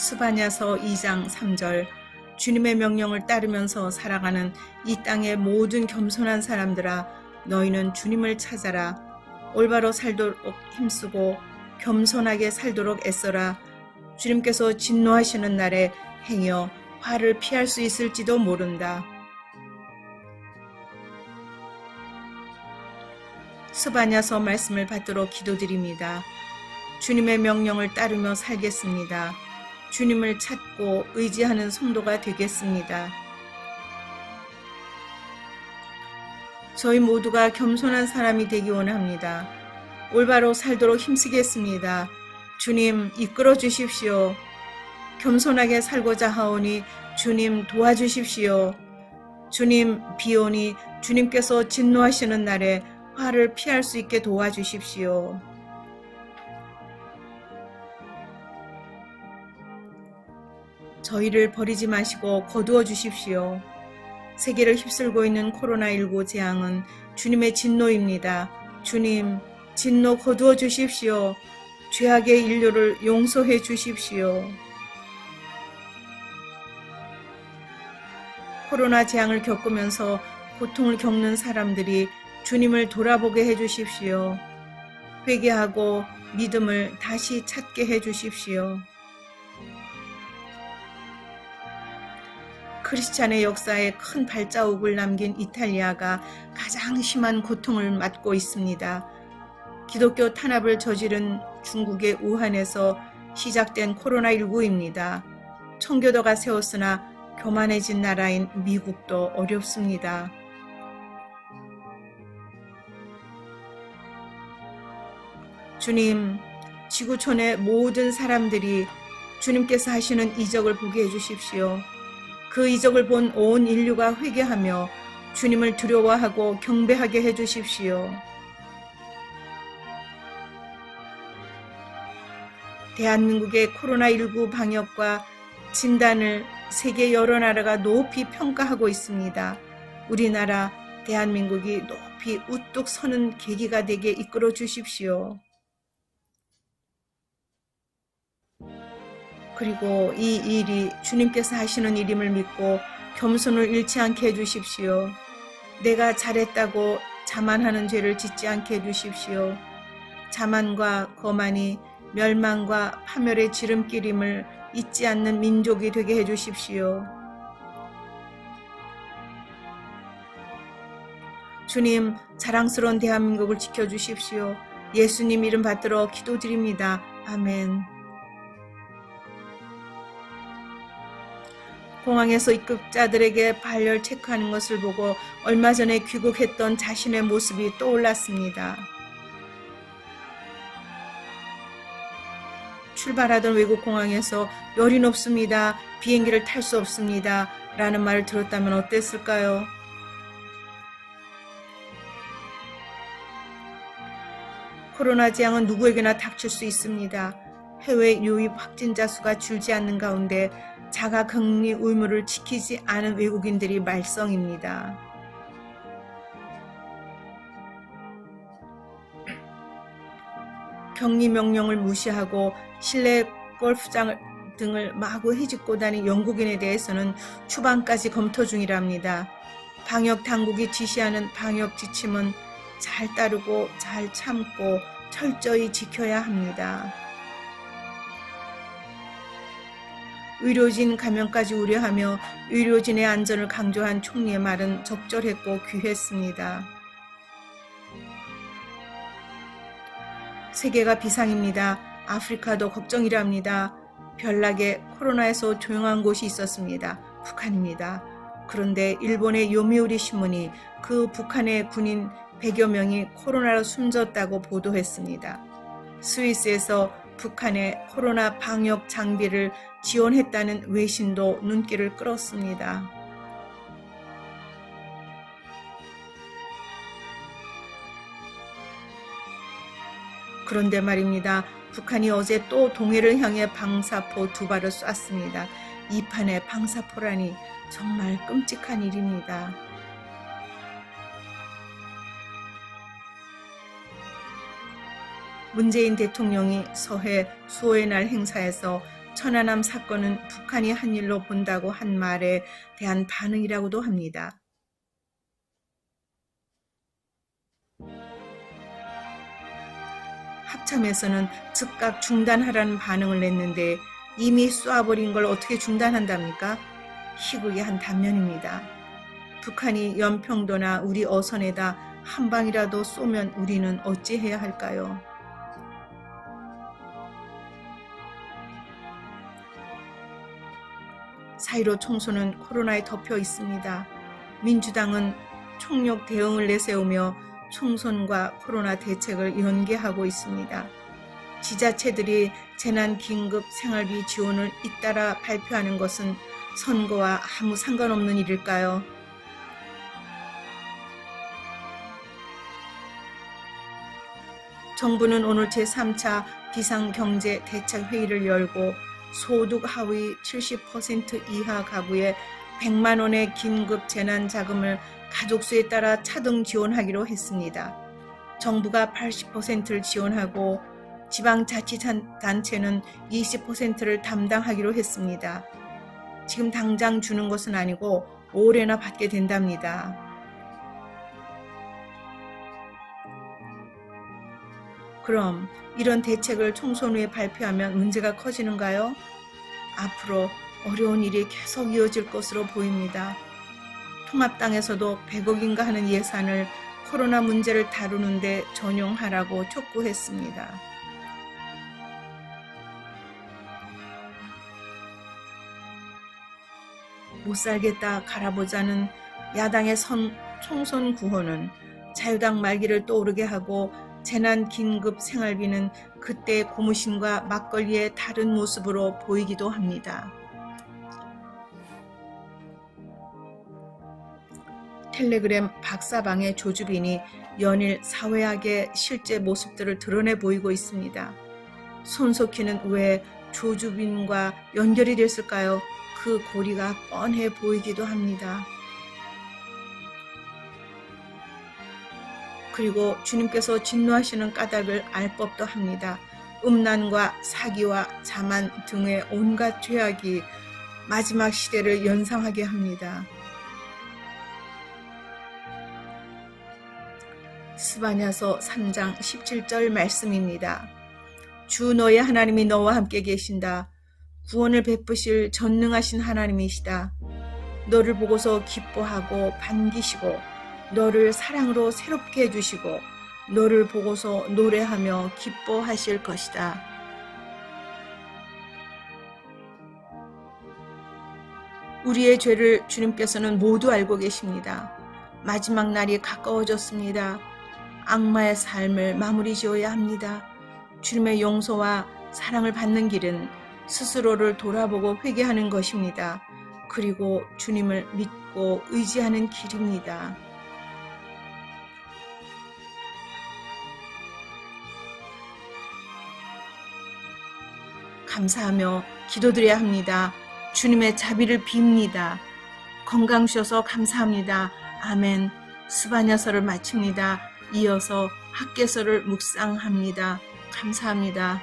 스바냐서 2장 3절 주님의 명령을 따르면서 살아가는 이 땅의 모든 겸손한 사람들아 너희는 주님을 찾아라 올바로 살도록 힘쓰고 겸손하게 살도록 애써라 주님께서 진노하시는 날에 행여 화를 피할 수 있을지도 모른다. 스바냐서 말씀을 받도록 기도드립니다. 주님의 명령을 따르며 살겠습니다. 주님을 찾고 의지하는 성도가 되겠습니다. 저희 모두가 겸손한 사람이 되기 원합니다. 올바로 살도록 힘쓰겠습니다. 주님 이끌어 주십시오. 겸손하게 살고자 하오니 주님 도와주십시오. 주님 비오니 주님께서 진노하시는 날에 화를 피할 수 있게 도와주십시오. 저희를 버리지 마시고 거두어 주십시오. 세계를 휩쓸고 있는 코로나19 재앙은 주님의 진노입니다. 주님, 진노 거두어 주십시오. 죄악의 인류를 용서해 주십시오. 코로나 재앙을 겪으면서 고통을 겪는 사람들이 주님을 돌아보게 해 주십시오. 회개하고 믿음을 다시 찾게 해 주십시오. 크리스찬의 역사에 큰 발자국을 남긴 이탈리아가 가장 심한 고통을 맞고 있습니다. 기독교 탄압을 저지른 중국의 우한에서 시작된 코로나19입니다. 청교도가 세웠으나 교만해진 나라인 미국도 어렵습니다. 주님, 지구촌의 모든 사람들이 주님께서 하시는 이적을 보게 해주십시오. 그 이적을 본 온 인류가 회개하며 주님을 두려워하고 경배하게 해주십시오. 대한민국의 코로나19 방역과 진단을 세계 여러 나라가 높이 평가하고 있습니다. 우리나라 대한민국이 높이 우뚝 서는 계기가 되게 이끌어 주십시오. 그리고 이 일이 주님께서 하시는 일임을 믿고 겸손을 잃지 않게 해주십시오. 내가 잘했다고 자만하는 죄를 짓지 않게 해주십시오. 자만과 거만이 멸망과 파멸의 지름길임을 잊지 않는 민족이 되게 해주십시오. 주님, 자랑스러운 대한민국을 지켜주십시오. 예수님 이름 받들어 기도드립니다. 아멘. 공항에서 입국자들에게 발열 체크하는 것을 보고 얼마 전에 귀국했던 자신의 모습이 떠올랐습니다. 출발하던 외국 공항에서 열이 높습니다. 비행기를 탈 수 없습니다. 라는 말을 들었다면 어땠을까요? 코로나 재앙은 누구에게나 닥칠 수 있습니다. 해외 유입 확진자 수가 줄지 않는 가운데 자가 격리 의무를 지키지 않은 외국인들이 말썽입니다. 격리 명령을 무시하고 실내 골프장 등을 마구 헤집고 다닌 영국인에 대해서는 추방까지 검토 중이랍니다. 방역 당국이 지시하는 방역 지침은 잘 따르고 잘 참고 철저히 지켜야 합니다. 의료진 감염까지 우려하며 의료진의 안전을 강조한 총리의 말은 적절했고 귀했습니다. 세계가 비상입니다. 아프리카도 걱정이랍니다. 별나게 코로나에서 조용한 곳이 있었습니다. 북한입니다. 그런데 일본의 요미우리 신문이 그 북한의 군인 100여 명이 코로나로 숨졌다고 보도했습니다. 스위스에서 북한의 코로나 방역 장비를 지원했다는 외신도 눈길을 끌었습니다. 그런데 말입니다. 북한이 어제 또 동해를 향해 방사포 두 발을 쐈습니다. 이 판에 방사포라니 정말 끔찍한 일입니다. 문재인 대통령이 서해 수호의 날 행사에서 천안함 사건은 북한이 한 일로 본다고 한 말에 대한 반응이라고도 합니다. 합참에서는 즉각 중단하라는 반응을 냈는데 이미 쏴버린 걸 어떻게 중단한답니까? 희극의 한 단면입니다. 북한이 연평도나 우리 어선에다 한 방이라도 쏘면 우리는 어찌해야 할까요? 사이로 총소는 코로나에 덮여 있습니다. 민주당은 총력 대응을 내세우며 총선과 코로나 대책을 연계하고 있습니다. 지자체들이 재난 긴급 생활비 지원을 잇따라 발표하는 것은 선거와 아무 상관없는 일일까요? 정부는 오늘 제3차 비상경제 대책 회의를 열고 소득 하위 70% 이하 가구에 100만 원의 긴급 재난 자금을 가족 수에 따라 차등 지원하기로 했습니다. 정부가 80%를 지원하고 지방자치단체는 20%를 담당하기로 했습니다. 지금 당장 주는 것은 아니고 올해나 받게 된답니다. 그럼 이런 대책을 총선 후에 발표하면 문제가 커지는가요? 앞으로 어려운 일이 계속 이어질 것으로 보입니다. 통합당에서도 100억인가 하는 예산을 코로나 문제를 다루는데 전용하라고 촉구했습니다. 못 살겠다 갈아보자는 야당의 선, 총선 구호는 자유당 말기를 떠오르게 하고 재난 긴급 생활비는 그때 고무신과 막걸리의 다른 모습으로 보이기도 합니다. 텔레그램 박사방의 조주빈이 연일 사회학의 실제 모습들을 드러내 보이고 있습니다. 손석희는 왜 조주빈과 연결이 됐을까요? 그 고리가 뻔해 보이기도 합니다. 그리고 주님께서 진노하시는 까닭을 알 법도 합니다. 음란과 사기와 자만 등의 온갖 죄악이 마지막 시대를 연상하게 합니다. 스바냐서 3장 17절 말씀입니다. 주 너의 하나님이 너와 함께 계신다. 구원을 베푸실 전능하신 하나님이시다. 너를 보고서 기뻐하고 반기시고 너를 사랑으로 새롭게 해주시고 너를 보고서 노래하며 기뻐하실 것이다. 우리의 죄를 주님께서는 모두 알고 계십니다. 마지막 날이 가까워졌습니다. 악마의 삶을 마무리 지어야 합니다. 주님의 용서와 사랑을 받는 길은 스스로를 돌아보고 회개하는 것입니다. 그리고 주님을 믿고 의지하는 길입니다. 감사하며 기도드려야 합니다. 주님의 자비를 빕니다. 건강 주셔서 감사합니다. 아멘. 스바냐서를 마칩니다. 이어서 학계서를 묵상합니다. 감사합니다.